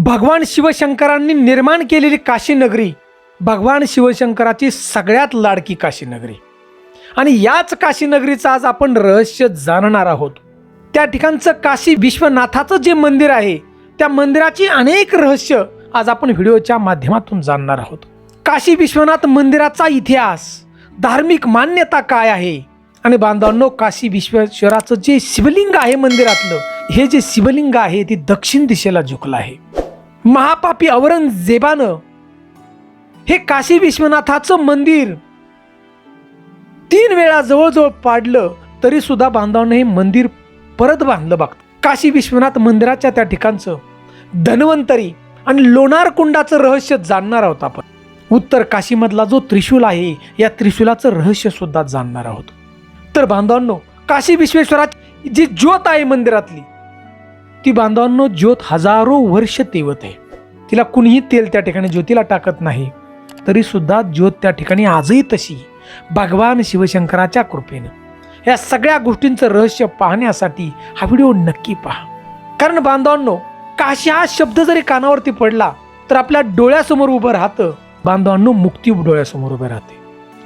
भगवान शिवशंकरांनी निर्माण केलेली काशीनगरी भगवान शिवशंकराची सगळ्यात लाडकी काशीनगरी आणि याच काशीनगरीचं आज आपण रहस्य जाणणार आहोत. त्या ठिकाणचं काशी विश्वनाथाचं जे मंदिर आहे त्या मंदिराची अनेक रहस्य आज आपण व्हिडिओच्या माध्यमातून जाणणार आहोत. काशी विश्वनाथ मंदिराचा इतिहास धार्मिक मान्यता काय आहे? आणि बांधवांनो काशी विश्वेश्वराचं जे शिवलिंग आहे मंदिरातलं हे जे शिवलिंग आहे ते दक्षिण दिशेला झुकलं आहे. महापापी औरंगजेबानं हे काशी विश्वनाथाचं मंदिर तीन वेळा जवळजवळ पाडलं तरी सुद्धा बांधवांना हे मंदिर परत बांधलं बघ. काशी विश्वनाथ मंदिराच्या त्या ठिकाणचं धन्वंतरी आणि लोणार कुंडाचं रहस्य जाणणार आहोत आपण. उत्तर काशीमधला जो त्रिशूल आहे या त्रिशूलाचं रहस्य सुद्धा जाणणार आहोत. तर बांधवांनो काशी विश्वेश्वराची जी ज्योत आहे मंदिरातली ती बांधवांनो ज्योत हजारो वर्ष तेवत आहे. तिला कुणीही तेल त्या ठिकाणी ज्योतीला टाकत नाही. तरी सुद्धा ज्योत त्या ठिकाणी आजही तशी भगवान शिवशंकराच्या कृपेनं. या सगळ्या गोष्टींचं रहस्य पाहण्यासाठी हा व्हिडिओ नक्की पहा. कारण बांधवांनो काशी हा शब्द जरी कानावरती पडला तर आपल्या डोळ्यासमोर उभं राहतं. बांधवांनो मुक्ती डोळ्यासमोर उभे राहते.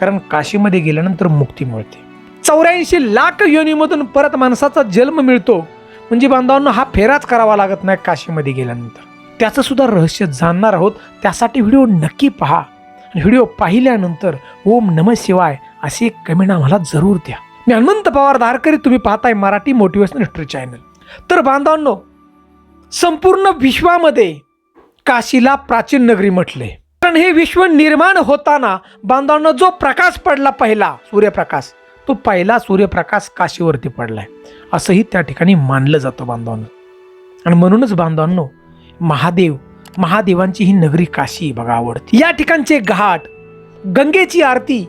कारण काशीमध्ये गेल्यानंतर मुक्ती मिळते. चौऱ्याऐंशी लाख योनीमधून परत माणसाचा जन्म मिळतो. म्हणजे बांधवांनो हा फेराच करावा लागत नाही काशीमध्ये गेल्यानंतर. त्याचं सुद्धा रहस्य जाणणार आहोत. त्यासाठी व्हिडिओ नक्की पहा. आणि व्हिडिओ पाहिल्यानंतर ओम नम शिवाय असे एक कमेंट आम्हाला जरूर द्या. मी हनुमंत पवार धारकरी तुम्ही पाहताय मराठी मोटिवेशनल हिस्ट्री चॅनल. तर बांधवांनो संपूर्ण विश्वामध्ये काशीला प्राचीन नगरी म्हटले. कारण हे विश्व निर्माण होताना बांधवांना जो प्रकाश पडला पहिला सूर्यप्रकाश तो पहिला सूर्यप्रकाश काशीवरती पडलाय. असंही त्या ठिकाणी मानलं जातं बांधवांनो. आणि म्हणूनच बांधवांनो महादेव महादेवांची ही नगरी काशी बघा आवडते. या ठिकाणचे घाट गंगेची आरती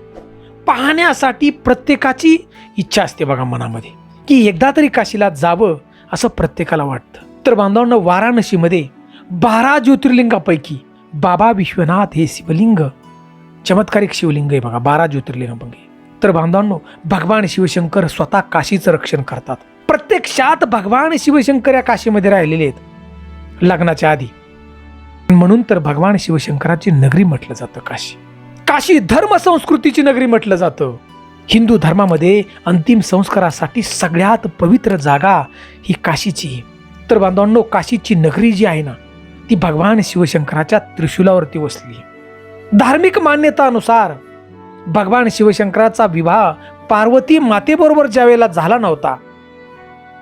पाहण्यासाठी प्रत्येकाची इच्छा असते बघा मनामध्ये. की एकदा तरी काशीला जावं असं प्रत्येकाला वाटतं. तर बांधवांना वाराणसीमध्ये बारा ज्योतिर्लिंगापैकी बाबा विश्वनाथ हे शिवलिंग चमत्कारिक शिवलिंग आहे बघा बारा ज्योतिर्लिंगापैकी. तर बांधवांनो भगवान शिवशंकर स्वतः काशीचं रक्षण करतात. प्रत्यक्षात भगवान शिवशंकर या काशीमध्ये राहिलेले आहेत लग्नाच्या आधी. म्हणून तर भगवान शिवशंकराची नगरी म्हटलं जातं काशी. काशी धर्म संस्कृतीची नगरी म्हटलं जातं. हिंदू धर्मामध्ये अंतिम संस्कारासाठी सगळ्यात पवित्र जागा ही काशीची आहे. तर बांधवांनो काशीची नगरी जी आहे ना ती भगवान शिवशंकराच्या त्रिशूलावरती वसली धार्मिक मान्यतानुसार भगवान शिवशंकराचा विवाह पार्वती मातेबरोबर ज्यावेळेला झाला नव्हता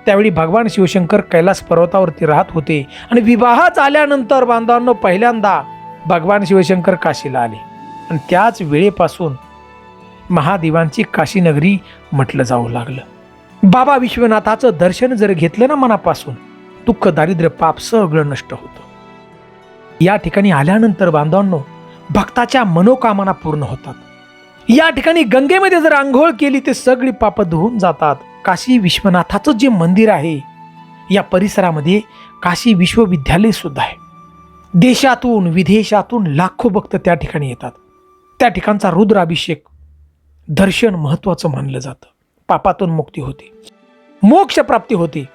त्यावेळी भगवान शिवशंकर कैलास पर्वतावरती राहत होते आणि विवाह झाल्यानंतर बांधवांनो पहिल्यांदा भगवान शिवशंकर काशीला आले. आणि त्याच वेळेपासून महादेवांची काशीनगरी म्हटलं जाऊ लागलं. बाबा विश्वनाथाचं दर्शन जर घेतलं ना मनापासून दुःख दारिद्र्य पाप सगळं नष्ट होतं. या ठिकाणी आल्यानंतर बांधवांनो भक्ताच्या मनोकामना पूर्ण होतात. या ठिकाणी गंगेमध्ये जर आंघोळ केली ते सगळी पाप धुवून जातात. काशी विश्वनाथाचं जे मंदिर आहे या परिसरामध्ये काशी विश्वविद्यालय सुद्धा आहे. देशातून विदेशातून लाखो भक्त त्या ठिकाणी येतात. त्या ठिकाणचा रुद्राभिषेक दर्शन महत्वाचं मानलं जातं. पापातून मुक्ती होते. मोक्ष प्राप्ती होते.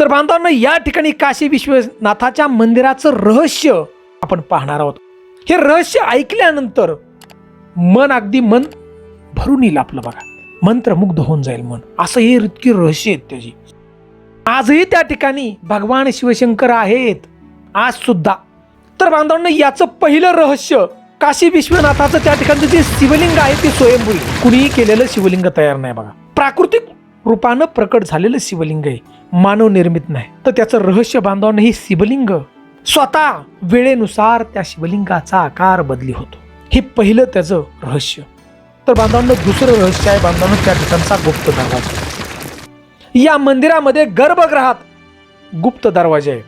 तर बांधवांना या ठिकाणी काशी विश्वनाथाच्या मंदिराचं रहस्य आपण पाहणार आहोत. हे रहस्य ऐकल्यानंतर मन अगदी मन भरून येईल आपलं बघा. मंत्रमुग्ध होऊन जाईल मन. असं हे इतकी रहस्य आहेत त्याची. आजही त्या ठिकाणी भगवान शिवशंकर आहेत. आज सुद्धा. तर बांधवांना याचं पहिलं रहस्य काशी विश्वनाथाचं त्या ठिकाणचं जे शिवलिंग आहे ते स्वयंभू कुणीही केलेलं शिवलिंग तयार नाही बघा. प्राकृतिक रूपानं प्रकट झालेलं शिवलिंग आहे. मानव निर्मित नाही. तर त्याचं रहस्य बांधवांना हे शिवलिंग स्वतः वेळेनुसार त्या शिवलिंगाचा आकार बदली होतो. हे पहिलं त्याचं रहस्य. तर बांधवांना दुसरं रहस्य आहे बांधवांना त्या ठिकाणचा गुप्त दरवाजा. या मंदिरामध्ये गर्भगृहात गुप्त दरवाजा आहे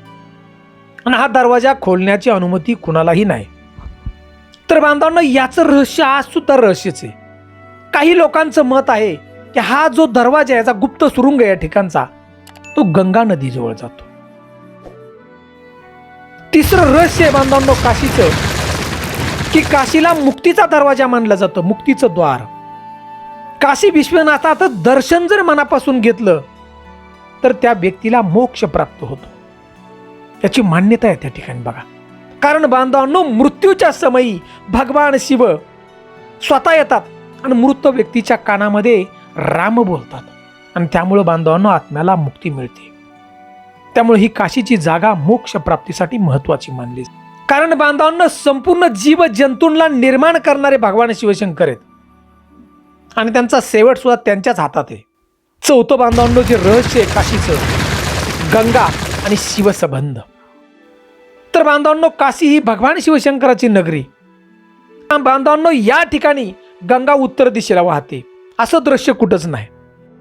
आणि हा दरवाजा खोलण्याची अनुमती कुणालाही नाही. तर बांधवांना याचं रहस्य आज सुद्धा रहस्यच आहे. काही लोकांचं मत आहे की हा जो दरवाजा आहे याचा गुप्त सुरुंग या ठिकाणचा तो गंगा नदीजवळ जातो. तिसरं रहस्य आहे बांधवांनो काशीचं. की काशीला मुक्तीचा दरवाजा मानला जातो मुक्तीचं द्वार. काशी विश्वनाथाचं दर्शन जर मनापासून घेतलं तर त्या व्यक्तीला मोक्ष प्राप्त होतो. याची मान्यता आहे त्या ठिकाणी बघा. कारण बांधवांनो मृत्यूच्या समयी भगवान शिव स्वतः येतात आणि मृत व्यक्तीच्या कानामध्ये राम बोलतात. आणि त्यामुळं बांधवांनो आत्म्याला मुक्ती मिळते. त्यामुळे ही काशीची जागा मोक्ष प्राप्तीसाठी महत्वाची मानली जाते. कारण बांधवांना संपूर्ण जीव जंतूंना निर्माण करणारे भगवान शिवशंकर आहेत. आणि त्यांचा शेवट सुद्धा त्यांच्याच हातात आहे. चौथं बांधवांनो जे रहस्य आहे काशीचं गंगा आणि शिवसंबंध. तर बांधवांनो काशी ही भगवान शिवशंकराची नगरी. बांधवांनो या ठिकाणी गंगा उत्तर दिशेला वाहते. असं दृश्य कुठंच नाही.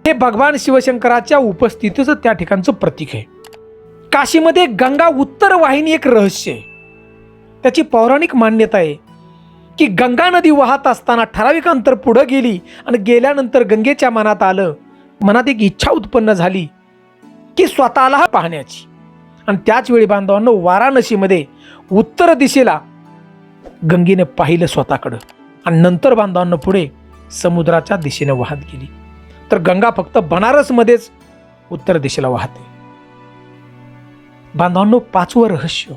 हे भगवान शिवशंकराच्या उपस्थितीचं त्या ठिकाणचं प्रतीक आहे. काशीमध्ये गंगा उत्तर वाहिनी एक रहस्य आहे. त्याची पौराणिक मान्यता आहे की गंगा नदी वाहत असताना ठराविक अंतर पुढं गेली आणि गेल्यानंतर गंगेच्या मनात आलं. मनात एक इच्छा उत्पन्न झाली की स्वतःला पाहण्याची. आणि त्याच वेळी वाराणसीमध्ये उत्तर दिशेला गंगेने पाहिलं स्वतःकडं. आणि नंतर बांधवांना पुढे समुद्राच्या दिशेने वाहत गेली. तर गंगा फक्त बनारसमध्येच उत्तर दिशेला वाहते. बांधवांनो पाचवं रहस्य.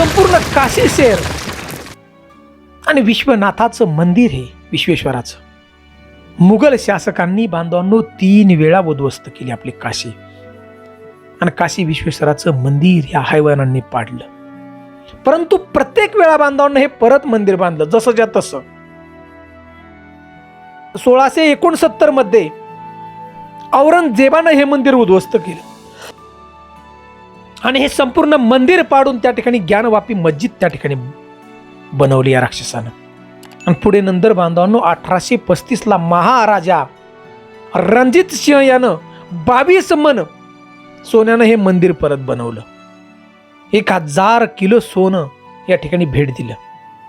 संपूर्ण काशी शहर आणि विश्वनाथाचं मंदिर हे विश्वेश्वराचं. मुघल शासकांनी बांधवांनो तीन वेळा उद्ध्वस्त केली आपली काशी. आणि काशी विश्वेश्वराचं मंदिर या हैवानांनी पाडलं. परंतु प्रत्येक वेळा बांधवांना हे परत मंदिर बांधलं जसं ज्या तसं. सोळाशे एकोणसत्तरमध्ये औरंगजेबानं हे मंदिर उद्ध्वस्त केलं. आणि हे संपूर्ण मंदिर पाडून त्या ठिकाणी ज्ञानवापी मस्जिद त्या ठिकाणी बनवली या राक्षसानं. आणि पुढे नंतर बांधवांनो अठराशे पस्तीसला महाराजा रणजित सिंह यानं बावीस मन सोन्यानं हे मंदिर परत बनवलं. एक हजार किलो सोनं या ठिकाणी भेट दिलं.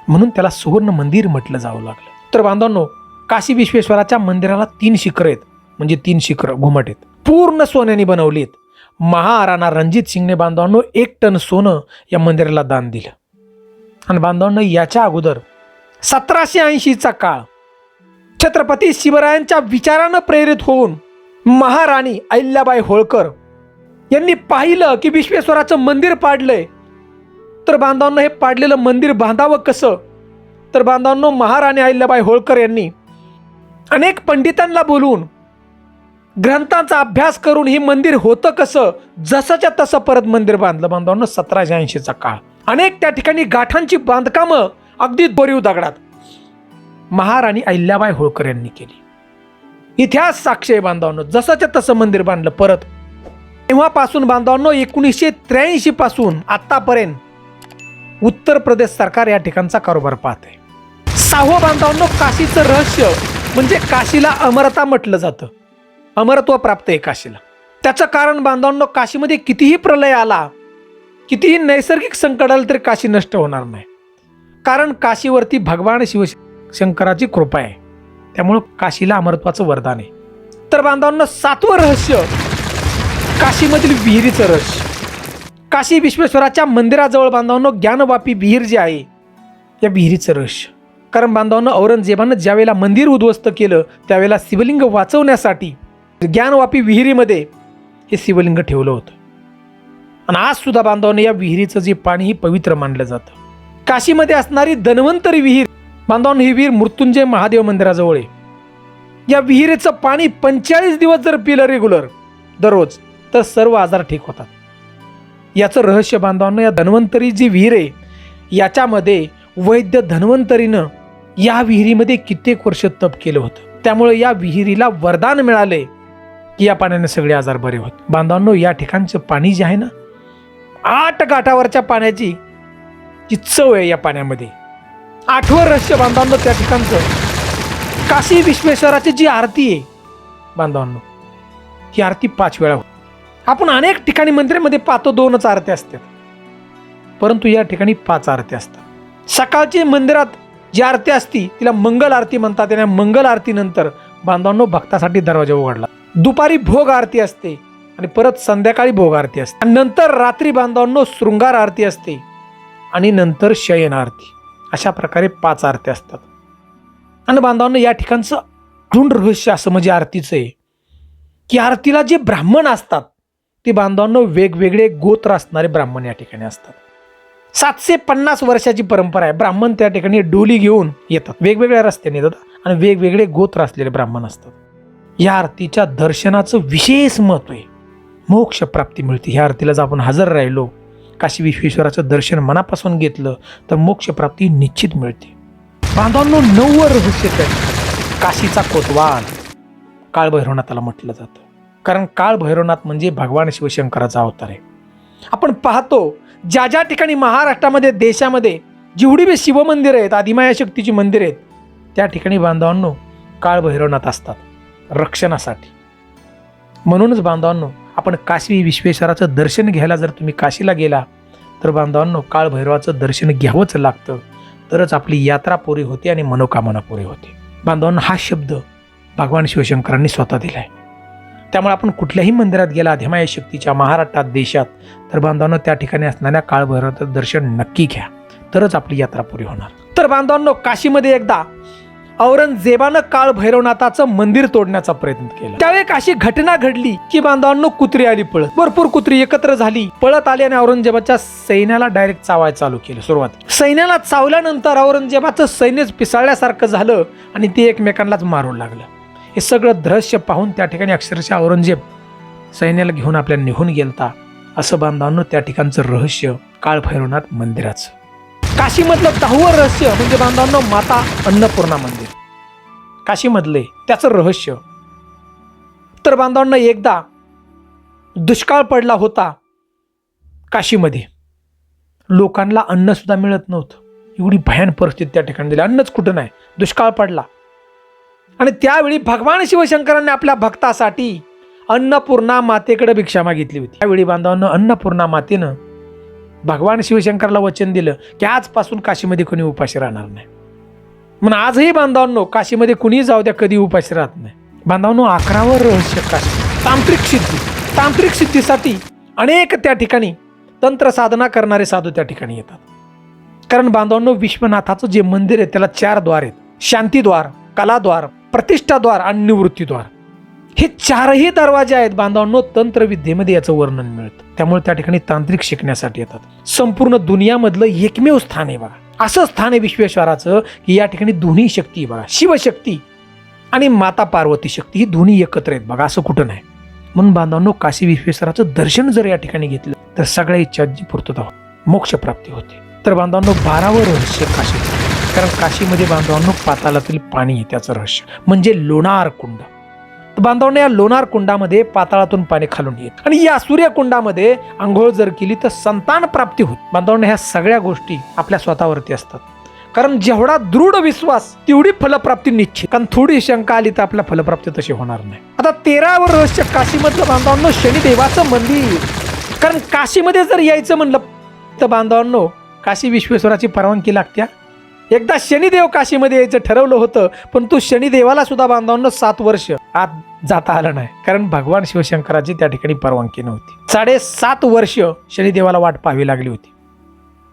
म्हणून त्याला सुवर्ण मंदिर म्हटलं जावं लागलं. तर बांधवांनो काशी विश्वेश्वराच्या मंदिराला तीन शिखर आहेत. म्हणजे तीन शिखर घुमट आहेत. पूर्ण सोन्याने बनवली आहेत महाराणा रणजित सिंगने बांधवांनो एक टन सोनं या मंदिराला दान दिलं. आणि बांधवांनो याच्या अगोदर सतराशे ऐंशीचा काळ छत्रपती शिवरायांच्या विचारानं प्रेरित होऊन महाराणी अहिल्याबाई होळकर यांनी पाहिलं की विश्वेश्वराचं मंदिर पाडलंय. तर बांधवांना हे पाडलेलं मंदिर बांधावं कसं? तर बांधवांनो महाराणी अहिल्याबाई होळकर यांनी अनेक पंडितांना बोलवून ग्रंथांचा अभ्यास करून हे मंदिर होतं कसं? जसंच्या तसं परत मंदिर बांधलं. बांधवांनो सतराशे ऐंशीचा काळ. अनेक त्या ठिकाणी गाठांची बांधकामं अगदी बोरीव दगडात महाराणी अहिल्याबाई होळकर यांनी केली. इतिहास साक्षी आहे बांधवांनो. जसंच्या तसं मंदिर बांधलं परत. तेव्हापासून बांधवांनो एकोणीसशे त्र्याऐंशी पासून आतापर्यंत उत्तर प्रदेश सरकार या ठिकाणचा कारोबार पाहते सहावं बांधवांनो काशीचं रहस्य. म्हणजे काशीला अमरता म्हटलं जातं. अमरत्व प्राप्त आहे काशीला त्याचं कारण बांधवांनो काशीमध्ये कितीही प्रलय आला कितीही नैसर्गिक संकट आलं तरी काशी नष्ट होणार नाही. कारण काशीवरती भगवान शिवशंकराची कृपा आहे. त्यामुळं काशीला अमरत्वाचं वरदान आहे. तर बांधवांनो सातवं रहस्य काशीमधील विहिरीचं रहस्य. काशी विश्वेश्वराच्या मंदिराजवळ बांधवांनो ज्ञानवापी विहीर जे आहे या विहिरीचं रहस्य. कारण बांधवांनो औरंगजेबानं ज्यावेळेला मंदिर उद्ध्वस्त केलं त्यावेळेला शिवलिंग वाचवण्यासाठी ज्ञानवापी विहिरीमध्ये हे शिवलिंग ठेवलं होतं. आणि आजसुद्धा सुद्धा या विहिरीचं जे पाणी ही पवित्र मानलं जातं. काशीमध्ये असणारी धन्वंतरी विहीर बांधवांनी ही विहीर मृत्युंजय महादेव मंदिराजवळ आहे. या विहिरीचं पाणी पंचेचाळीस दिवस जर पिलं रेग्युलर दररोज तर सर्व आजार ठीक होतात. याचं रहस्य बांधवांना या धन्वंतरी जी विहीर आहे याच्यामध्ये वैद्य धन्वंतरीनं या विहिरीमध्ये कित्येक वर्ष तप केलं होतं. त्यामुळे या विहिरीला वरदान मिळाले की या पाण्याने सगळे आजार बरे होत. बांधवांनो या ठिकाणचं पाणी जे आहे ना आठ गाठावरच्या पाण्याची जी चव आहे या पाण्यामध्ये. आठवं रहस्य बांधवांनो त्या ठिकाणचं. काशी विश्वेश्वराची जी आरती आहे बांधवांनो ही आरती पाच वेळा होती. आपण अनेक ठिकाणी मंदिरामध्ये पाहतो दोनच आरती असतात. परंतु या ठिकाणी पाच आरती असतात. सकाळची मंदिरात जी आरती असती तिला मंगल आरती म्हणतात आणि मंगल आरतीनंतर बांधवांनो भक्तासाठी दरवाजा उघडला. दुपारी भोग आरती असते आणि परत संध्याकाळी भोग आरती असते. आणि नंतर रात्री बांधवांनो शृंगार आरती असते आणि नंतर शयन आरती. अशा प्रकारे पाच आरती असतात. आणि बांधवांनो या ठिकाणचं अजून रहस्य असं म्हणजे आरतीचं आहे की आरतीला जे ब्राह्मण असतात ते बांधवांनो वेगवेगळे गोत्र असणारे ब्राह्मण या ठिकाणी असतात. सातशे पन्नास वर्षाची परंपरा आहे. ब्राह्मण त्या ठिकाणी डोली घेऊन येतात. वेगवेगळ्या रस्त्याने येतात आणि वेगवेगळे गोत्र असलेले ब्राह्मण असतात. या आरतीच्या दर्शनाचं विशेष महत्त्व आहे. मोक्ष प्राप्ती मिळते. ह्या आरतीला जर आपण हजर राहिलो. काशी विश्वेश्वराचं दर्शन मनापासून घेतलं तर मोक्षप्राप्ती निश्चित मिळते. बांधवांनो नव्वद रहस्य काशीचा कोतवाल. काळभैरवनाथाला म्हटलं जातं. कारण काळभैरवनाथ म्हणजे भगवान शिवशंकराचा अवतार आहे. आपण पाहतो ज्या ज्या ठिकाणी महाराष्ट्रामध्ये देशामध्ये जेवढी बी शिवमंदिरं आहेत आदिमाया शक्तीची मंदिरं आहेत त्या ठिकाणी बांधवांनो काळभैरवनाथ असतात. रक्षणासाठी. म्हणूनच बांधवांनो आपण काशी विश्वेश्वराचं दर्शन घ्यायला जर तुम्ही काशीला गेला तर बांधवांनो काळभैरवाचं दर्शन घ्यावंच लागतं. तरच आपली यात्रा पुरी होते आणि मनोकामना पुरी होते. बांधवांनो हा शब्द भगवान शिवशंकरांनी स्वतः दिला आहे त्यामुळे आपण कुठल्याही मंदिरात गेला धिमाया शक्तीच्या महाराष्ट्रात देशात तर बांधवांनो त्या ठिकाणी असणाऱ्या काळभैरवाचं दर्शन नक्की घ्या. तरच आपली यात्रा पुरी होणार. तर बांधवांनो काशीमध्ये एकदा औरंगजेबानं काळ भैरवनाथाचं मंदिर तोडण्याचा प्रयत्न केला. त्यावेळी एक अशी घटना घडली की बांधवांनो कुत्री आली पळत. भरपूर कुत्री एकत्र झाली. पळत आली आणि औरंगजेबाच्या सैन्याला डायरेक्ट चावायला चालू केलं सुरुवात सैन्याला चावल्यानंतर औरंगजेबाचं सैन्यच पिसाळल्यासारखं झालं आणि ते एकमेकांनाच मारू लागलं. हे सगळं दृश्य पाहून त्या ठिकाणी अक्षरशः औरंगजेब सैन्याला घेऊन आपल्या निघून गेलता. असं बांधवांनो त्या ठिकाणचं रहस्य काळ भैरवनाथ मंदिराचं. काशीमधलं दहावं रहस्य म्हणजे बांधवांनो माता अन्नपूर्णा मंदिर. काशीमधले त्याचं रहस्य. तर बांधवांना एकदा दुष्काळ पडला होता काशीमध्ये. लोकांना अन्नसुद्धा मिळत नव्हतं. एवढी भयान परिस्थिती त्या ठिकाणी दिली अन्नच कुठं नाही. दुष्काळ पडला. आणि त्यावेळी भगवान शिवशंकरांनी आपल्या भक्तासाठी अन्नपूर्णा मातेकडे भिक्षा मागितली होती. त्यावेळी बांधवांना अन्नपूर्णा मातेनं भगवान शिवशंकरला वचन दिलं की आजपासून काशीमध्ये कोणी उपाशी राहणार नाही. म्हणून आजही बांधवांनो काशीमध्ये कुणीही जाऊ द्या कधी उपाशी राहत नाही. बांधवांनो अकरावर रहस्य काशी. तांत्रिक सिद्धी. तांत्रिक सिद्धीसाठी अनेक त्या ठिकाणी तंत्र साधना करणारे साधू त्या ठिकाणी येतात. कारण बांधवांनो विश्वनाथाचं जे मंदिर आहे त्याला चार द्वार आहेत. शांतीद्वार कलाद्वार प्रतिष्ठाद्वार आणि निवृत्तीद्वार. हे चारही दरवाजे आहेत बांधवांनो तंत्रविद्येमध्ये याचं वर्णन मिळतं. त्यामुळे त्या ठिकाणी तांत्रिक शिकण्यासाठी येतात. संपूर्ण दुनियामधलं एकमेव स्थान आहे बघा. असं स्थान आहे विश्वेश्वराचं की या ठिकाणी दोन्ही शक्ती बघा. शिवशक्ती आणि माता पार्वती शक्ती ही दोन्ही एकत्र आहेत बघा. असं कुठं नाही. म्हणून बांधवांनो काशी विश्वेश्वराचं दर्शन जर या ठिकाणी घेतलं तर सगळ्या इच्छांची पूर्तता मोक्षप्राप्ती होते. तर बांधवांनो बारावं रहस्य काशीचं कारण काशीमध्ये बांधवांनो पातालातील पाणी आहे त्याचं रहस्य. म्हणजे लोणार कुंड. बांधवण्या या लोणार कुंडामध्ये पाताळातून पाणी खालून येत आणि या सूर्यकुंडामध्ये आंघोळ जर केली तर संतान प्राप्ती होत बांधवण्या ह्या सगळ्या गोष्टी आपल्या स्वतःवरती असतात. कारण जेवढा दृढ विश्वास तेवढी फलप्राप्ती निश्चित. कारण थोडी शंका आली तर आपल्या फलप्राप्ती तशी होणार नाही. आता तेरावं रहस्य काशीमधलं बांधवांनो शनिदेवाचं मंदिर. कारण काशीमध्ये जर यायचं म्हणलं तर बांधवांनो काशी विश्वेश्वराची परवानगी लागत्या. एकदा शनिदेव काशीमध्ये यायचं ठरवलं होतं पण तू शनिदेवाला सुद्धा बांधवांना सात वर्ष आत जाता आलं नाही. कारण भगवान शिवशंकराची त्या ठिकाणी परवानगी नव्हती. साडेसात वर्ष शनिदेवाला वाट पाहावी लागली होती.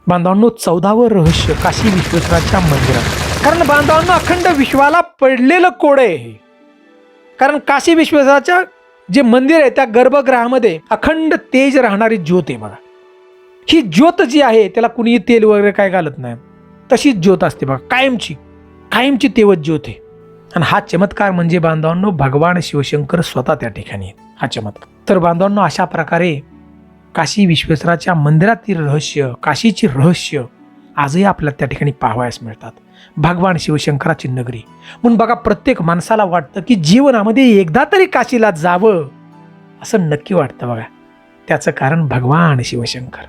बांधवांनो चौदावं रहस्य काशी विश्वेश्वराच्या मंदिरात. कारण बांधवांनो अखंड विश्वाला पडलेलं कोडे आहे हे. कारण काशी विश्वेश्वराच्या जे मंदिर आहे त्या गर्भगृहामध्ये अखंड तेज राहणारी ज्योत आहे बघा. ही ज्योत जी आहे त्याला कुणीही तेल वगैरे काय घालत नाही. तशीच ज्योत असते बघा कायमची. कायमची तेवत ज्योत आहे. आणि हा चमत्कार म्हणजे बांधवांनो भगवान शिवशंकर स्वतः त्या ठिकाणी आहेत. हा चमत्कार. तर बांधवांनो अशा प्रकारे काशी विश्वेश्वराच्या मंदिरातील रहस्य काशीची रहस्य आजही आपल्याला त्या ठिकाणी पाहावयास मिळतात. भगवान शिवशंकराची नगरी. म्हणून बघा प्रत्येक माणसाला वाटतं की जीवनामध्ये एकदा तरी काशीला जावं असं नक्की वाटतं बघा. त्याचं कारण भगवान शिवशंकर.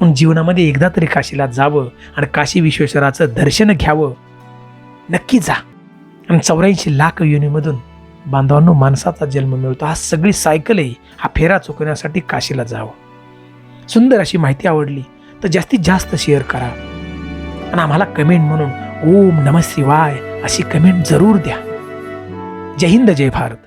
म्हणून जीवनामध्ये एकदा तरी काशीला जावं आणि काशी विश्वेश्वराचं दर्शन घ्यावं. नक्की जा. आणि चौऱ्याऐंशी लाख योनीमधून बांधवांनो माणसाचा जन्म मिळतो. हा सगळी सायकल आहे. हा फेरा चुकवण्यासाठी काशीला जावं. सुंदर अशी माहिती आवडली तर जास्तीत जास्त शेअर करा. आणि आम्हाला कमेंट म्हणून ओम नम शिवाय अशी कमेंट जरूर द्या. जय हिंद जय भारत.